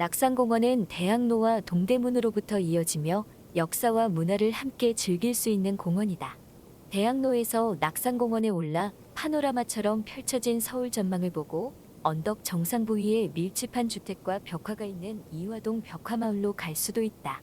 낙산공원은 대학로와 동대문으로부터 이어지며 역사와 문화를 함께 즐길 수 있는 공원이다. 대학로에서 낙산공원에 올라 파노라마처럼 펼쳐진 서울 전망을 보고 언덕 정상 부위에 밀집한 주택과 벽화가 있는 이화동 벽화마을로 갈 수도 있다.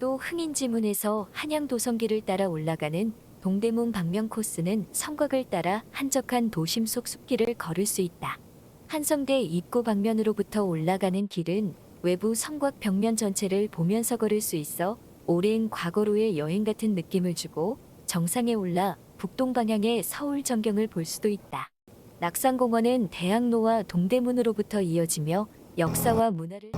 또 흥인지문에서 한양도성길을 따라 올라가는 동대문 방면 코스는 성곽을 따라 한적한 도심 속 숲길을 걸을 수 있다. 한성대 입구 방면으로부터 올라가는 길은 외부 성곽 벽면 전체를 보면서 걸을 수 있어 오랜 과거로의 여행 같은 느낌을 주고 정상에 올라 북동 방향의 서울 전경을 볼 수도 있다. 낙산공원은 대학로와 동대문으로부터 이어지며 역사와 문화를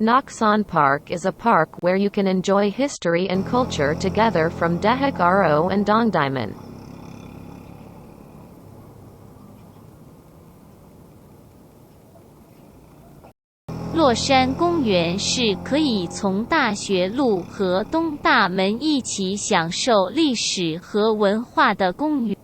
Naksan Park is a park where you can enjoy history and culture together from Dehak Ro and Dongdiman. 洛山公园是可以从大学路和东大门一起享受历史和文化的公园。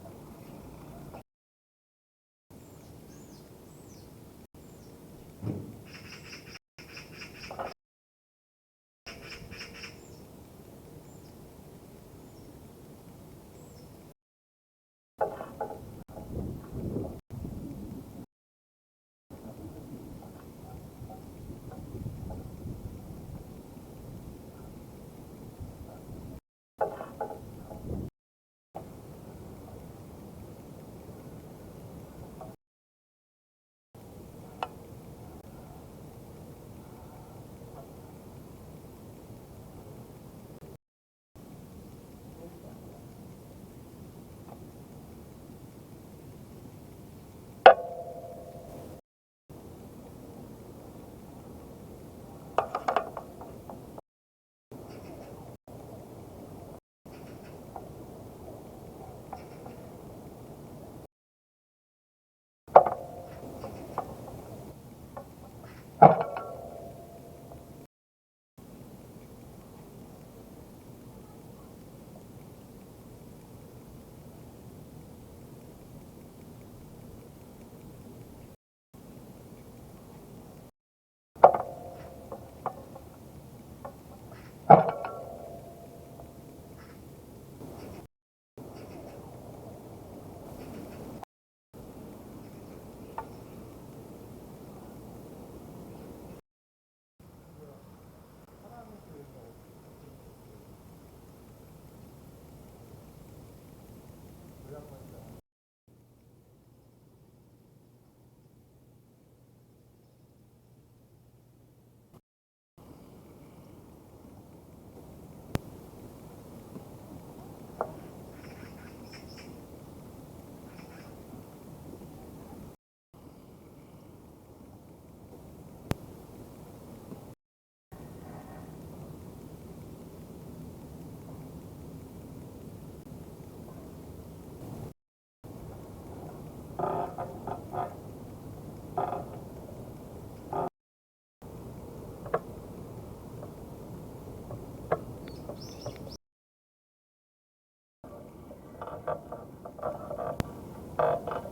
Uh-uh.